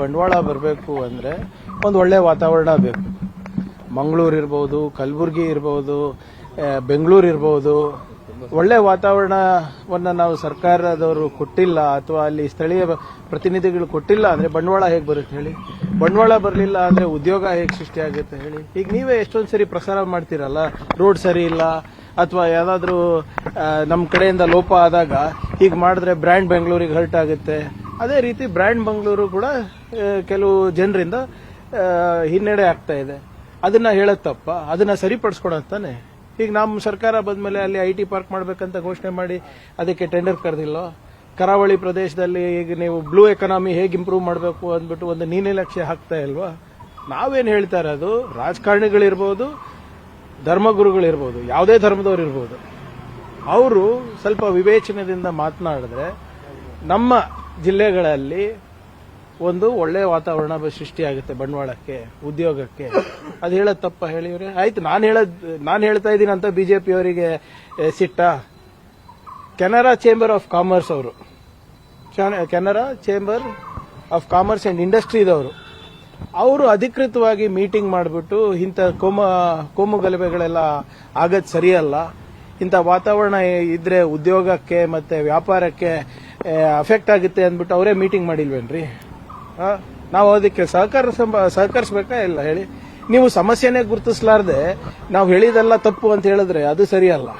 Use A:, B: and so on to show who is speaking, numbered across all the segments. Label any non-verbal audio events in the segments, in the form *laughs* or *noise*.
A: ಬಂಡವಾಳ ಬರಬೇಕು ಅಂದ್ರೆ ಒಂದು ಒಳ್ಳೆ ವಾತಾವರಣ ಬೇಕು. ಮಂಗಳೂರು ಇರ್ಬೋದು, ಕಲಬುರಗಿ ಇರ್ಬೋದು ಬೆಂಗಳೂರು ಇರ್ಬೋದು. ಒಳ್ಳೆ ವಾತಾವರಣವನ್ನು ನಾವು ಸರ್ಕಾರದವರು ಕೊಟ್ಟಿಲ್ಲ ಅಥವಾ ಅಲ್ಲಿ ಸ್ಥಳೀಯ ಪ್ರತಿನಿಧಿಗಳು ಕೊಟ್ಟಿಲ್ಲ ಅಂದ್ರೆ ಬಂಡವಾಳ ಹೇಗೆ ಬರುತ್ತೆ ಹೇಳಿ? ಬಂಡವಾಳ ಬರಲಿಲ್ಲ ಅಂದ್ರೆ ಉದ್ಯೋಗ ಹೇಗೆ ಸೃಷ್ಟಿ ಆಗುತ್ತೆ ಹೇಳಿ? ಈಗ ನೀವೇ ಎಷ್ಟೊಂದು ಸರಿ ಪ್ರಸಾರ ಮಾಡ್ತೀರಲ್ಲ? ರೋಡ್ ಸರಿ ಇಲ್ಲ, ಅಥವಾ ಯಾವುದಾದ್ರೂ ನಮ್ಮ ಕಡೆಯಿಂದ ಲೋಪ ಆದಾಗ ಹೀಗೆ ಮಾಡಿದ್ರೆ ಬ್ರ್ಯಾಂಡ್ ಬೆಂಗಳೂರಿಗೆ ಹರ್ಟ್ ಆಗುತ್ತೆ. ಅದೇ ರೀತಿ ಬ್ರ್ಯಾಂಡ್ ಬೆಂಗಳೂರು ಕೂಡ ಕೆಲವು ಜನರಿಂದ ಹಿನ್ನಡೆ ಆಗ್ತಾ ಇದೆ. ಅದನ್ನ ಹೇಳೋದ್ ತಪ್ಪ. ಅದನ್ನ ಸರಿಪಡಿಸ್ಕೊಡೋದ್ ತಾನೆ. ಈಗ ನಮ್ಮ ಸರ್ಕಾರ ಬಂದ್ಮೇಲೆ ಅಲ್ಲಿ ಐ ಟಿ ಪಾರ್ಕ್ ಮಾಡಬೇಕಂತ ಘೋಷಣೆ ಮಾಡಿ ಅದಕ್ಕೆ ಟೆಂಡರ್ ಕರೆದಿಲ್ಲ ಕರಾವಳಿ ಪ್ರದೇಶದಲ್ಲಿ ಈಗ ನೀವು ಬ್ಲೂ ಎಕನಾಮಿ ಹೇಗೆ ಇಂಪ್ರೂವ್ ಮಾಡಬೇಕು ಅಂದ್ಬಿಟ್ಟು ಒಂದು ನೀನೆ ಲಕ್ಷ್ಯ ಹಾಕ್ತಾ ಇಲ್ವಾ? ನಾವೇನು ಹೇಳ್ತಾ ಇರೋದು? ರಾಜಕಾರಣಿಗಳಿರ್ಬೋದು, ಧರ್ಮಗುರುಗಳಿರ್ಬೋದು, ಯಾವುದೇ ಧರ್ಮದವ್ರು ಇರ್ಬೋದು. ಅವರು ಸ್ವಲ್ಪ ವಿವೇಚನೆಯಿಂದ ಮಾತನಾಡಿದ್ರೆ ನಮ್ಮ ಜಿಲ್ಲೆಗಳಲ್ಲಿ ಒಂದು ಒಳ್ಳೆ ವಾತಾವರಣ ಸೃಷ್ಟಿಯಾಗುತ್ತೆ ಬಂಡವಾಳಕ್ಕೆ, ಉದ್ಯೋಗಕ್ಕೆ. ಅದು ಹೇಳೋದ್ ತಪ್ಪ ಹೇಳಿವ್ರೆ ಆಯ್ತು, ನಾನು ಹೇಳದ್, ನಾನು ಹೇಳ್ತಾ ಇದೀನಿ ಅಂತ ಬಿಜೆಪಿ ಅವರಿಗೆ ಸಿಟ್ಟ. ಕೆನರಾ ಚೇಂಬರ್ ಆಫ್ ಕಾಮರ್ಸ್ ಅವರು. Canara chamber of commerce and ಇಂಡಸ್ಟ್ರಿದವರು ಅವರು ಅಧಿಕೃತವಾಗಿ ಮೀಟಿಂಗ್ ಮಾಡಿಬಿಟ್ಟು ಇಂಥ ಕೋಮ, ಕೋಮು ಗಲಭೆಗಳೆಲ್ಲ ಆಗದ್ ಸರಿಯಲ್ಲ. ಇಂಥ ವಾತಾವರಣ ಇದ್ರೆ ಉದ್ಯೋಗಕ್ಕೆ ಮತ್ತೆ ವ್ಯಾಪಾರಕ್ಕೆ ಅಫೆಕ್ಟ್ ಆಗುತ್ತೆ ಅಂದ್ಬಿಟ್ಟು ಅವರೇ ಮೀಟಿಂಗ್ ಮಾಡಿಲ್ವೇನ್ರಿ? ನಾವು ಅದಕ್ಕೆ ಸಹಕಾರ ಸಹಕರಿಸ್ಬೇಕಾ ಇಲ್ಲ ಹೇಳಿ? ನೀವು ಸಮಸ್ಯೆನೇ ಗುರುತಿಸಲಾರ್ದೆ ನಾವು ಹೇಳಿದೆಲ್ಲ ತಪ್ಪು ಅಂತ ಹೇಳಿದ್ರೆ ಅದು ಸರಿಯಲ್ಲ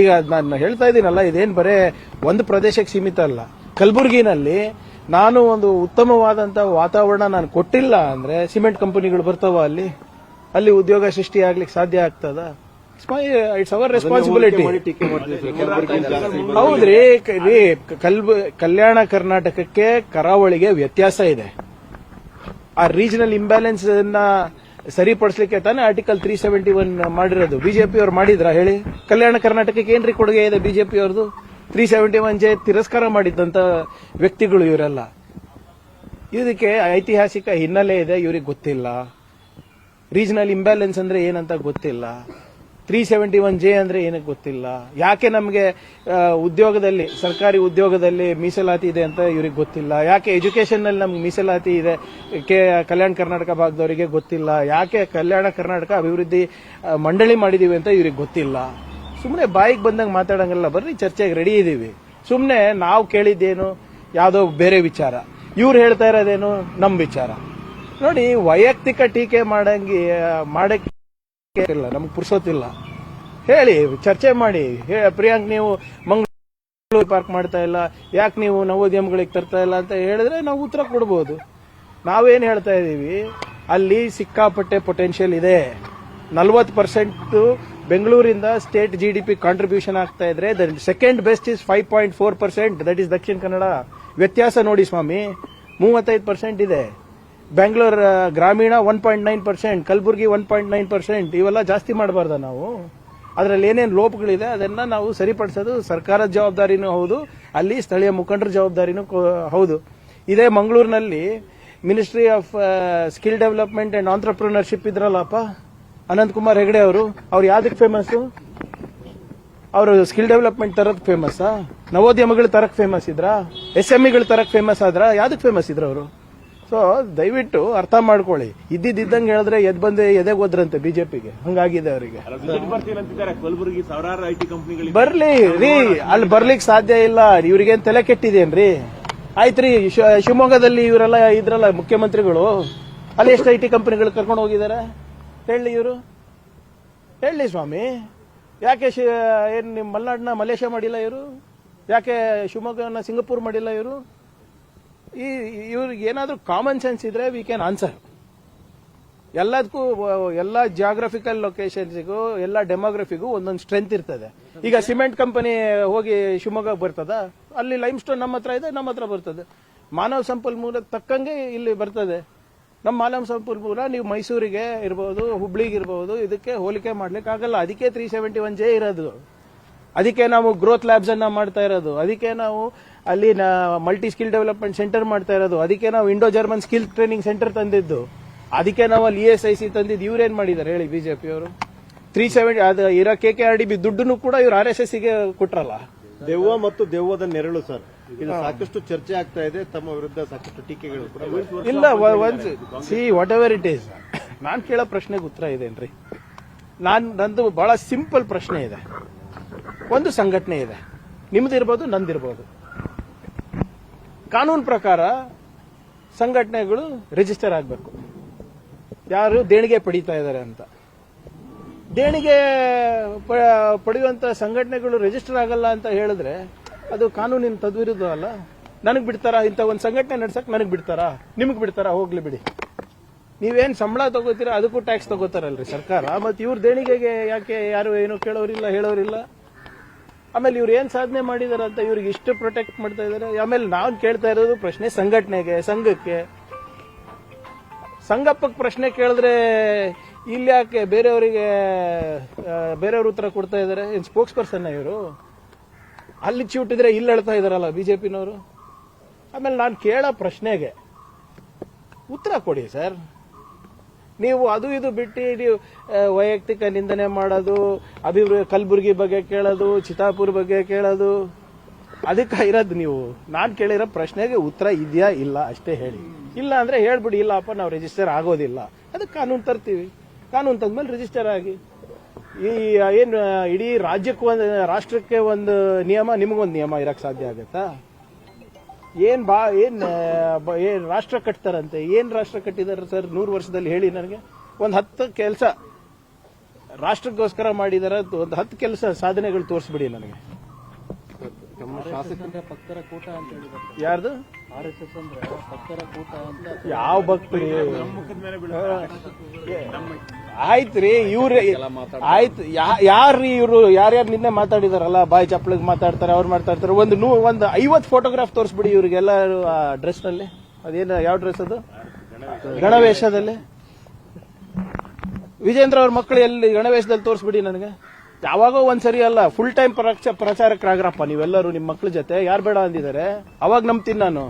A: ಈಗ ನಾನು ಹೇಳ್ತಾ ಇದ್ದೀನಲ್ಲ, ಇದೇನು ಬರೇ ಒಂದು ಪ್ರದೇಶಕ್ಕೆ ಸೀಮಿತ ಅಲ್ಲ. ಕಲಬುರಗಿನಲ್ಲಿ ನಾನು ಒಂದು ಉತ್ತಮವಾದಂಥ ವಾತಾವರಣ ನಾನು ಕೊಟ್ಟಿಲ್ಲ ಅಂದ್ರೆ ಸಿಮೆಂಟ್ ಕಂಪನಿಗಳು ಬರ್ತಾವ ಅಲ್ಲಿ? ಅಲ್ಲಿ ಉದ್ಯೋಗ ಸೃಷ್ಟಿ ಆಗ್ಲಿಕ್ಕೆ ಸಾಧ್ಯ ಆಗ್ತದ? ಇಟ್ಸ್ ಅವರ್ ರೆಸ್ಪಾನ್ಸಿಬಿಲಿಟಿ ಹೌದ್ರಿ ರೀ ಕಲ್ಬ ಕಲ್ಯಾಣ ಕರ್ನಾಟಕಕ್ಕೆ ಕರಾವಳಿಗೆ ವ್ಯತ್ಯಾಸ ಇದೆ. ಆ ರೀಜನಲ್ ಇಂಬ್ಯಾಲೆನ್ಸ್ ಅನ್ನ ಸರಿಪಡಿಸಲಿಕ್ಕೆ ತಾನೇ ಆರ್ಟಿಕಲ್ ತ್ರೀ ಸೆವೆಂಟಿ ಒನ್ ಮಾಡಿರೋದು ಬಿಜೆಪಿ ಅವ್ರು ಮಾಡಿದ್ರ ಹೇಳಿ? ಕಲ್ಯಾಣ ಕರ್ನಾಟಕಕ್ಕೆ ಏನ್ರಿ ಕೊಡುಗೆ ಇದೆ ಬಿಜೆಪಿ ಅವ್ರದ್ದು ತ್ರೀ ಸೆವೆಂಟಿ ಒನ್ ಜೆ ತಿರಸ್ಕಾರ ಮಾಡಿದ್ದಂತ ವ್ಯಕ್ತಿಗಳು ಇವರೆಲ್ಲ. ಇದಕ್ಕೆ ಐತಿಹಾಸಿಕ ಹಿನ್ನೆಲೆ ಇದೆ ಇವ್ರಿಗೆ ಗೊತ್ತಿಲ್ಲ. ರೀಜನಲ್ ಇಂಬ್ಯಾಲೆನ್ಸ್ ಅಂದ್ರೆ ಏನಂತ ಗೊತ್ತಿಲ್ಲ. ತ್ರೀ ಸೆವೆಂಟಿ ಒನ್ ಜೆ ಅಂದ್ರೆ ಏನಕ್ಕೆ ಗೊತ್ತಿಲ್ಲ? ಯಾಕೆ ನಮಗೆ ಉದ್ಯೋಗದಲ್ಲಿ, ಸರ್ಕಾರಿ ಉದ್ಯೋಗದಲ್ಲಿ ಮೀಸಲಾತಿ ಇದೆ ಅಂತ ಇವ್ರಿಗೆ ಗೊತ್ತಿಲ್ಲ? ಯಾಕೆ ಎಜುಕೇಶನ್ನಲ್ಲಿ ನಮ್ಗೆ ಮೀಸಲಾತಿ ಇದೆ? ಕೆ, ಕಲ್ಯಾಣ ಕರ್ನಾಟಕ ಭಾಗದವರಿಗೆ ಗೊತ್ತಿಲ್ಲ. ಯಾಕೆ ಕಲ್ಯಾಣ ಕರ್ನಾಟಕ ಅಭಿವೃದ್ಧಿ ಮಂಡಳಿ ಮಾಡಿದೀವಿ ಅಂತ ಇವ್ರಿಗೆ ಗೊತ್ತಿಲ್ಲ? ಸುಮ್ಮನೆ ಬಾಯಿಗೆ ಬಂದಂಗೆ ಮಾತಾಡಂಗಿಲ್ಲ ಬರ್ರಿ, ಚರ್ಚೆಗೆ ರೆಡಿ ಇದ್ದೀವಿ ಸುಮ್ಮನೆ ನಾವು ಕೇಳಿದ್ದೇನು? ಯಾವುದೋ ಬೇರೆ ವಿಚಾರ. ಇವ್ರು ಹೇಳ್ತಾ ಇರೋದೇನು? ನಮ್ಮ ವಿಚಾರ. ನೋಡಿ, ವೈಯಕ್ತಿಕ ಟೀಕೆ ಮಾಡಂಗಿ ಮಾಡಕ್ಕೆ ಇಲ್ಲ ನಮ್ಗೆ ಪುರ್ಸೋತಿಲ್ಲ ಹೇಳಿ, ಚರ್ಚೆ ಮಾಡಿ. ಪ್ರಿಯಾಂಕ್, ನೀವು ಮಂಗಳೂರು ಪಾರ್ಕ್ ಮಾಡ್ತಾ ಇಲ್ಲ, ಯಾಕೆ ನೀವು ನವೋದ್ಯಮಗಳಿಗೆ ತರ್ತಾ ಇಲ್ಲ ಅಂತ ಹೇಳಿದ್ರೆ ನಾವು ಉತ್ತರ ಕೊಡ್ಬೋದು. ನಾವೇನು ಹೇಳ್ತಾ ಇದ್ದೀವಿ ಅಲ್ಲಿ ಸಿಕ್ಕಾಪಟ್ಟೆ ಪೊಟೆನ್ಷಿಯಲ್ ಇದೆ. ನಲ್ವತ್ತು ಪರ್ಸೆಂಟ್ ಬೆಂಗಳೂರಿಂದ state G D P contribution ಆಗ್ತಾ ಇದ್ರೆ the second best is five point four percent that is Dakshina Kannada ವ್ಯತ್ಯಾಸ ನೋಡಿ ಸ್ವಾಮಿ, ಮೂವತ್ತೈದು ಪರ್ಸೆಂಟ್ ಇದೆ. ಬೆಂಗಳೂರು ಗ್ರಾಮೀಣ one point nine percent Kalaburagi one point nine percent ಇವೆಲ್ಲ ಜಾಸ್ತಿ ಮಾಡಬಾರ್ದ ನಾವು? ಅದರಲ್ಲಿ ಏನೇನು ಲೋಪಗಳಿದೆ, ಅದನ್ನ ನಾವು ಸರಿಪಡಿಸೋದು ಸರ್ಕಾರದ ಜವಾಬ್ದಾರಿನೂ ಹೌದು, ಅಲ್ಲಿ ಸ್ಥಳೀಯ ಮುಖಂಡರ ಜವಾಬ್ದಾರಿನೂ ಹೌದು. ಇದೇ ಮಂಗಳೂರಿನಲ್ಲಿ ministry of skill development and entrepreneurship ಇದ್ರಲ್ಲಪ್ಪ, Ananthkumar Hegde ಅವರು, ಅವ್ರು ಯಾವ್ದಕ್ಕೆ ಫೇಮಸ್ ಅವರು ಸ್ಕಿಲ್ ಡೆವಲಪ್ಮೆಂಟ್ ತರಕ್ ಫೇಮಸ್ ನವೋದ್ಯಮಗಳು ತರಕ್ ಫೇಮಸ್ ಇದ್ರಾ ಎಸ್ ಎಂ ಇಗಳು ತರಕ್ ಫೇಮಸ್ ಆದ್ರ ಯಾವ್ದಕ್ಕೆ ಫೇಮಸ್ ಇದ್ರ ಅವರು? ಸೊ ದಯವಿಟ್ಟು ಅರ್ಥ ಮಾಡ್ಕೊಳ್ಳಿ. ಇದ್ದಿದ್ದಂಗೆ ಹೇಳಿದ್ರೆ ಎದ್ ಬಂದೆ ಎದೆಗೆ ಹೋದ್ರಂತೆ ಬಿಜೆಪಿಗೆ. ಹಂಗಾಗಿದೆ ಅವರಿಗೆ. ಬರ್ಲಿ ರೀ. ಅಲ್ಲಿ ಬರ್ಲಿಕ್ಕೆ ಸಾಧ್ಯ ಇಲ್ಲ. ಇವ್ರಿಗೇನ್ ತಲೆ ಕೆಟ್ಟಿದೇನ್ರಿ ಆಯ್ತ್ರಿ ಶಿವಮೊಗ್ಗದಲ್ಲಿ ಇವರೆಲ್ಲ ಇದ್ರಲ್ಲ ಮುಖ್ಯಮಂತ್ರಿಗಳು. ಅಲ್ಲಿ ಎಷ್ಟು ಐ ಟಿ ಕಂಪನಿಗಳು ಕರ್ಕೊಂಡು ಹೋಗಿದ್ದಾರೆ? ಹೇಳಿ ಇವರು. ಹೇಳಿ ಸ್ವಾಮಿ. ಯಾಕೆ ಏನು ಏನ್ ನಿಮ್ ಮಲ್ನಾಡ್ನ ಮಲೇಷ್ಯಾ ಮಾಡಿಲ್ಲ ಇವರು? ಯಾಕೆ ಶಿವಮೊಗ್ಗನ ಸಿಂಗಪೂರ್ ಮಾಡಿಲ್ಲ ಇವರು? ಈ ಇವ್ರಿಗೆ ಏನಾದರೂ ಕಾಮನ್ ಸೆನ್ಸ್ ಇದ್ರೆ ವಿ ಕ್ಯಾನ್ ಆನ್ಸರ್ ಎಲ್ಲದಕ್ಕೂ ಎಲ್ಲ ಜಿಯಾಗ್ರಫಿಕಲ್ ಲೊಕೇಶನ್ಸಿಗೂ ಎಲ್ಲ ಡೆಮೋಗ್ರಫಿಗೂ ಒಂದೊಂದು ಸ್ಟ್ರೆಂತ್ ಇರ್ತದೆ. ಈಗ ಸಿಮೆಂಟ್ ಕಂಪನಿ ಹೋಗಿ ಶಿವಮೊಗ್ಗ ಬರ್ತದ ಅಲ್ಲಿ ಲೈಮ್ ಸ್ಟೋನ್ ನಮ್ಮ ಹತ್ರ ಇದೆ ನಮ್ಮ ಹತ್ರ ಬರ್ತದೆ. ಮಾನವ ಸಂಪನ್ಮೂಲ ತಕ್ಕಂಗೆ ಇಲ್ಲಿ ಬರ್ತದೆ. ನಮ್ಮ ಮಾನವ ಸಂಪನ್ಮೂಲ ನೀವು ಮೈಸೂರಿಗೆ ಇರ್ಬೋದು ಹುಬ್ಳಿಗೆ ಇರ್ಬೋದು ಇದಕ್ಕೆ ಹೋಲಿಕೆ ಮಾಡ್ಲಿಕ್ಕೆ ಆಗಲ್ಲ. ಅದಕ್ಕೆ ತ್ರೀ ಸೆವೆಂಟಿ ಒನ್ ಜೆ ಇರೋದು. ಅದಕ್ಕೆ ನಾವು ಗ್ರೋತ್ ಲ್ಯಾಬ್ಸ್ ಅನ್ನ ಮಾಡ್ತಾ ಇರೋದು. ಅದಕ್ಕೆ ನಾವು ಅಲ್ಲಿ ಮಲ್ಟಿ ಸ್ಕಿಲ್ ಡೆವಲಪ್ಮೆಂಟ್ ಸೆಂಟರ್ ಮಾಡ್ತಾ ಇರೋದು. ಅದಕ್ಕೆ ನಾವು Indo German skill training centre ತಂದಿದ್ದು. ಅದಕ್ಕೆ ನಾವು ಅಲ್ಲಿ ಇ ಎಸ್ ಐ ಸಿ ತಂದಿದ್ದು. ಇವ್ರೇನ್ ಮಾಡಿದ್ದಾರೆ ಹೇಳಿ ಬಿಜೆಪಿ ಅವರು? ತ್ರೀ ಸೆವೆಂಟಿ ಅದು ಇರೋ K K R D B ದುಡ್ಡನ್ನು ಕೂಡ ಇವ್ರು ಆರ್ ಎಸ್ ಎಸ್ಗೆ ಕೊಟ್ರಲ್ಲ.
B: ದೆವ್ವ ಮತ್ತು ದೆವ್ವದ ನೆರಳು ಸರ್. ಇದು ಸಾಕಷ್ಟು ಚರ್ಚೆ ಆಗ್ತಾ ಇದೆ. ತಮ್ಮ ವಿರುದ್ಧ ಸಾಕಷ್ಟು ಟೀಕೆಗಳು ಕೂಡ
A: ಇಲ್ಲ ಒಂದ್ see whatever it is ನಾನ್ ಕೇಳೋ ಪ್ರಶ್ನೆಗೆ ಉತ್ತರ ಇದೇನ್ರಿ? ನಾನ್ ನಂದು ಬಹಳ ಸಿಂಪಲ್ ಪ್ರಶ್ನೆ ಇದೆ. ಒಂದು ಸಂಘಟನೆ ಇದೆ. ನಿಮ್ದಿರ್ಬೋದು ನಂದಿರ್ಬೋದು. ಕಾನೂನು ಪ್ರಕಾರ ಸಂಘಟನೆಗಳು ರಿಜಿಸ್ಟರ್ ಆಗಬೇಕು. ಯಾರು ದೇಣಿಗೆ ಪಡೀತಾ ಇದ್ದಾರೆ ಅಂತ. ದೇಣಿಗೆ ಪಡೆಯುವಂತ ಸಂಘಟನೆಗಳು ರಿಜಿಸ್ಟರ್ ಆಗಲ್ಲ ಅಂತ ಹೇಳಿದ್ರೆ ಅದು ಕಾನೂನಿನ ತದ್ವಿರುದ್ಧ ಅಲ್ಲ. ನನಗೆ ಬಿಡ್ತಾರ? ಇಂಥ ಒಂದು ಸಂಘಟನೆ ನಡ್ಸಕ್ ನನಗೆ ಬಿಡ್ತಾರಾ? ನಿಮಗೆ ಬಿಡ್ತಾರಾ? ಹೋಗ್ಲಿ ಬಿಡಿ. ನೀವೇನ್ ಸಂಬಳ ತಗೋತೀರಾ? ಅದಕ್ಕೂ ಟ್ಯಾಕ್ಸ್ ತಗೋತಾರಲ್ರಿ ಸರ್ಕಾರ. ಮತ್ತೆ ಇವ್ರ ದೇಣಿಗೆಗೆ ಯಾಕೆ ಯಾರು ಏನು ಕೇಳೋರಿಲ್ಲ, ಹೇಳೋರಿಲ್ಲ? ಆಮೇಲೆ ಇವ್ರು ಏನ್ ಸಾಧನೆ ಮಾಡಿದಾರೆ ಅಂತ ಇವ್ರಿಗೆ ಇಷ್ಟು ಪ್ರೊಟೆಕ್ಟ್ ಮಾಡ್ತಾ ಇದಾರೆ? ಆಮೇಲೆ ನಾವು ಕೇಳ್ತಾ ಇರೋದು ಪ್ರಶ್ನೆ ಸಂಘಟನೆಗೆ, ಸಂಘಕ್ಕೆ. ಸಂಗಪ್ಪಕ್ಕೆ ಪ್ರಶ್ನೆ ಕೇಳಿದ್ರೆ ಇಲ್ಲಿ ಯಾಕೆ ಬೇರೆಯವರಿಗೆ ಬೇರೆಯವ್ರ ಉತ್ತರ ಕೊಡ್ತಾ ಇದ್ದಾರೆ ಏನ್ ಸ್ಪೋಕ್ಸ್ ಪರ್ಸನ್ ಇವರು? ಅಲ್ಲಿ ಚಿಟ್ಟಿದ್ರೆ ಇಲ್ಲಿ ಹೇಳ್ತಾ ಇದಾರಲ್ಲ ಬಿಜೆಪಿನವರು? ಆಮೇಲೆ ನಾನು ಕೇಳೋ ಪ್ರಶ್ನೆಗೆ ಉತ್ತರ ಕೊಡಿ ಸರ್. ನೀವು ಅದು ಇದು ಬಿಟ್ಟು ನೀವು ವೈಯಕ್ತಿಕ ನಿಂದನೆ ಮಾಡೋದು ಅಭಿವೃದ್ಧಿ ಕಲಬುರಗಿ ಬಗ್ಗೆ ಕೇಳೋದು, ಚಿತಾಪುರ್ ಬಗ್ಗೆ ಕೇಳೋದು, ಅದಕ್ಕೆ ಇರೋದು ನೀವು. ನಾನು ಕೇಳಿರೋ ಪ್ರಶ್ನೆಗೆ ಉತ್ತರ ಇದೆಯಾ ಇಲ್ಲ ಅಷ್ಟೇ ಹೇಳಿ. ಇಲ್ಲ ಅಂದ್ರೆ ಹೇಳ್ಬಿಡಿ, ಇಲ್ಲಪ್ಪ, ನಾವು ರಿಜಿಸ್ಟರ್ ಆಗೋದಿಲ್ಲ. ಅದಕ್ಕೆ ಕಾನೂನು ತರ್ತೀವಿ. ಕಾನೂನು ತಂದ್ಮೇಲೆ ರಿಜಿಸ್ಟರ್ ಆಗಿ. ಈ ಏನು ಇಡೀ ರಾಜ್ಯಕ್ಕೆ ಒಂದು, ರಾಷ್ಟ್ರಕ್ಕೆ ಒಂದು ನಿಯಮ, ನಿಮಗೊಂದು ನಿಯಮ ಇರಕ್ಕೆ ಸಾಧ್ಯ ಆಗತ್ತಾ? ಏನ್ ಬಾ ಏನ್ ಏನ್ ರಾಷ್ಟ್ರ ಕಟ್ತಾರಂತೆ? ಏನ್ ರಾಷ್ಟ್ರ ಕಟ್ಟಿದಾರೆ ಸರ್? ನೂರು ವರ್ಷದಲ್ಲಿ ಹೇಳಿ ನನಗೆ. ಒಂದ್ ಹತ್ತು ಕೆಲಸ ರಾಷ್ಟ್ರಕ್ಕೋಸ್ಕರ ಮಾಡಿದಾರ ಒಂದು ಹತ್ತು ಕೆಲಸ ಸಾಧನೆಗಳು ತೋರಿಸ್ಬಿಡಿ ನನಗೆ. ಯಾರ್ದು? *laughs* ಯಾವ ಭಕ್ತರಿ? ಆಯ್ತ್ರಿ ಇವ್ರ ಆಯ್ತು ಯಾರ್ರಿ ಇವ್ರು? ಯಾರ್ಯಾರು ನಿನ್ನೆ ಮಾತಾಡಿದಾರಲ್ಲ ಬಾಯ್ ಚಪ್ಪಳಿಗೆ ಮಾತಾಡ್ತಾರೆ ಅವ್ರು ಮಾತಾಡ್ತಾರೆ. ಒಂದು ನೂ ಒಂದು ಐವತ್ ಫೋಟೋಗ್ರಾಫ್ ತೋರಿಸ್ಬಿಡಿ ಇವ್ರಿಗೆಲ್ಲ ಆ ಡ್ರೆಸ್ನಲ್ಲಿ. ಅದೇನು ಯಾವ ಡ್ರೆಸ್ ಅದು? ಗಣವೇಶದಲ್ಲಿ. ವಿಜೇಂದ್ರ ಅವ್ರ ಮಕ್ಕಳು ಎಲ್ಲಿ ಗಣವೇಶದಲ್ಲಿ ತೋರಿಸ್ಬಿಡಿ ನನಗೆ. ಯಾವಾಗೋ ಒಂದ್ಸರಿ ಅಲ್ಲ ಫುಲ್ ಟೈಮ್ ಪ್ರಚಾರಕರಾಗ್ರಪ್ಪ ನೀವೆಲ್ಲರೂ ನಿಮ್ಮ ಮಕ್ಳ ಜೊತೆ. ಯಾರು ಬೇಡ ಅಂದಿದ್ದಾರೆ? ಅವಾಗ ನಂಬ್ತೀನಿ ನಾನು.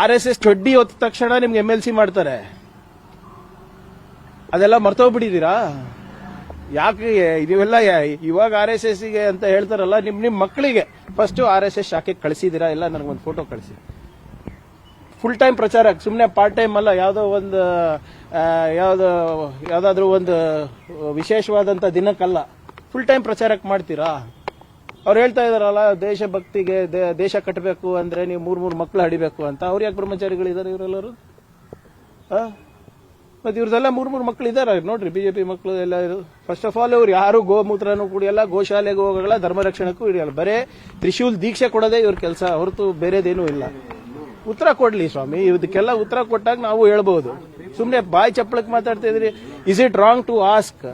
A: ಆರ್ ಎಸ್ ಎಸ್ ಚೊಡ್ಡಿ ಹೊತ್ತ ತಕ್ಷಣ ನಿಮ್ಗೆ ಎಂ ಎಲ್ ಸಿ ಮಾಡ್ತಾರೆ. ಅದೆಲ್ಲ ಮರ್ತೋಗ್ಬಿಟ್ಟಿದ್ದೀರಾ? ಯಾಕೆ, ನೀವೆಲ್ಲ ಇವಾಗ ಆರ್ ಎಸ್ ಎಸ್ಗೆ ಅಂತ ಹೇಳ್ತಾರಲ್ಲ, ನಿಮ್ ನಿಮ್ ಮಕ್ಕಳಿಗೆ ಫಸ್ಟ್ ಆರ್ ಎಸ್ ಎಸ್ ಶಾಖೆಗೆ ಕಳಿಸಿದೀರಾ ಎಲ್ಲ ನನಗೊಂದು ಫೋಟೋ ಕಳಿಸಿ. ಫುಲ್ ಟೈಮ್ ಪ್ರಚಾರಕ್ಕೆ ಸುಮ್ಮನೆ ಪಾರ್ಟ್ ಟೈಮ್ ಅಲ್ಲ, ಯಾವುದೋ ಒಂದು ಯಾವುದೋ, ಯಾವುದಾದ್ರೂ ಒಂದು ವಿಶೇಷವಾದಂತ ದಿನಕ್ಕಲ್ಲ ಫುಲ್ ಟೈಮ್ ಪ್ರಚಾರಕ್ಕೆ ಮಾಡ್ತೀರಾ? ಅವ್ರು ಹೇಳ್ತಾ ಇದಾರಲ್ಲ ದೇಶಭಕ್ತಿಗೆ ದೇಶ ಕಟ್ಟಬೇಕು ಅಂದ್ರೆ ನೀವು ಮೂರು ಮೂರು ಮಕ್ಕಳು ಹಡಿಬೇಕು ಅಂತ. ಅವ್ರು ಯಾಕೆ ಬ್ರಹ್ಮಚಾರಿಗಳಿದ್ದಾರೆ ಇವರೆಲ್ಲರೂ? ಆ? ಮತ್ತೆ ಇವ್ರದೆಲ್ಲ ಮೂರು ಮೂರು ಮಕ್ಕಳು ಇದಾರೆ ನೋಡ್ರಿ, ಬಿಜೆಪಿ ಮಕ್ಕಳು ಎಲ್ಲ ಫಸ್ಟ್ ಆಫ್ ಆಲ್ ಇವ್ರು ಯಾರು ಗೋಮೂತ್ರನೂ ಕುಡಿಯಲ್ಲ ಗೋಶಾಲೆಗೆ ಹೋಗಲ್ಲ ಧರ್ಮ ರಕ್ಷಣಕ್ಕೂ ಹಿಡಿಯಲ್ಲ. ಬರೇ ತ್ರಿಶೂಲ್ ದೀಕ್ಷೆ ಕೊಡೋದೇ ಇವ್ರ ಕೆಲಸ, ಹೊರತು ಬೇರೆದೇನೂ ಇಲ್ಲ. ಉತ್ತರ ಕೊಡ್ಲಿ ಸ್ವಾಮಿ, ಇದಕ್ಕೆಲ್ಲ ಉತ್ತರ ಕೊಟ್ಟಾಗ ನಾವು ಹೇಳ್ಬಹುದು ಸುಮ್ನೆ ಬಾಯಿ ಚಪ್ಪಳಕ್ಕೆ ಮಾತಾಡ್ತಾ ಇದ್ರಿ is it wrong to ask